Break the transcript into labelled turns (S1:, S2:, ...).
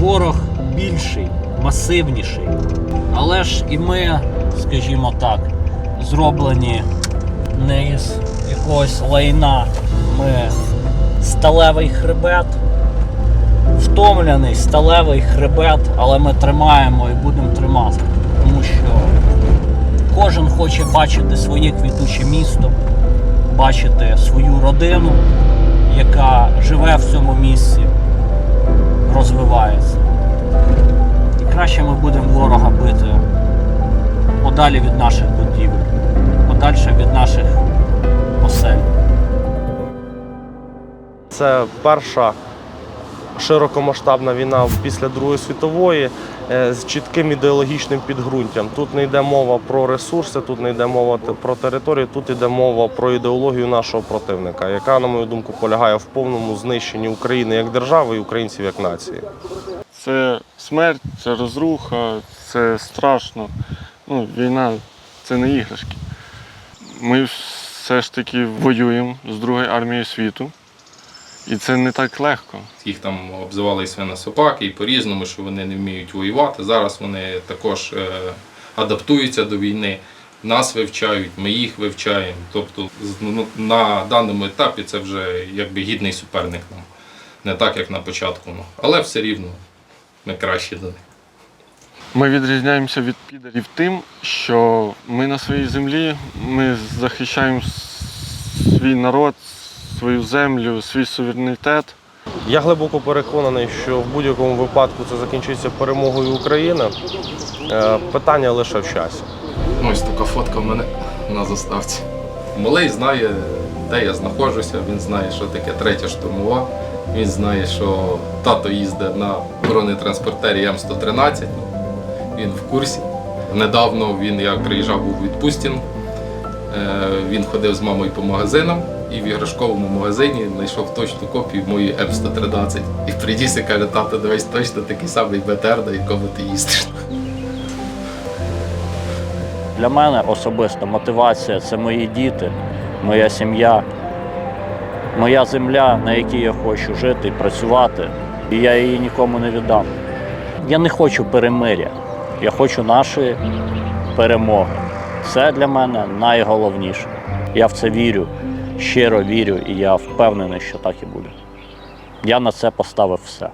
S1: ворог більший, масивніший. Але ж і ми, скажімо так, зроблені не із якогось лайна. Ми сталевий хребет, втомлений сталевий хребет, але ми тримаємо і будемо тримати. Тому що кожен хоче бачити своє квітуче місто, бачити свою родину, яка живе в цьому місці, розвивається. І краще ми будемо ворога бити подалі від наших будівель, подальше від наших осель.
S2: Це перша широкомасштабна війна після Другої світової е, з чітким ідеологічним підґрунтям. Тут не йде мова про ресурси, тут не йде мова про територію, тут йде мова про ідеологію нашого противника, яка, на мою думку, полягає в повному знищенні України як держави і українців як нації.
S3: Це смерть, це розруха, це страшно. Ну, війна це не іграшки. Ми все ж таки воюємо з Другою армією світу. І це не так легко.
S4: Їх там обзивали і свиносопаки, і по-різному, що вони не вміють воювати. Зараз вони також е, адаптуються до війни, нас вивчають, ми їх вивчаємо. Тобто ну, на даному етапі це вже якби гідний суперник нам. Не так, як на початку. Але все рівно ми кращі до них.
S3: Ми відрізняємося від підерів тим, що ми на своїй землі, ми захищаємо свій народ, свою землю, свій суверенітет.
S2: Я глибоко переконаний, що в будь-якому випадку це закінчиться перемогою України. Е, Питання лише в часі.
S4: Ну, ось така фотка в мене на заставці. Малий знає, де я знаходжуся, він знає, що таке третя штурмова. Він знає, що тато їздить на бронетранспортері М113. Він в курсі. Недавно він, я приїжджав був у відпустін. Е, Він ходив з мамою по магазинам і в іграшковому магазині знайшов точну копію моєї М113. І приніс і каже, тато, дивись точно такий самий БТР, на якому ти їздиш.
S1: Для мене особисто мотивація це мої діти, моя сім'я, моя земля, на якій я хочу жити і працювати. І я її нікому не віддам. Я не хочу перемиря, я хочу нашої перемоги. Це для мене найголовніше. Я в це вірю, щиро вірю, і я впевнений, що так і буде. Я на це поставив все.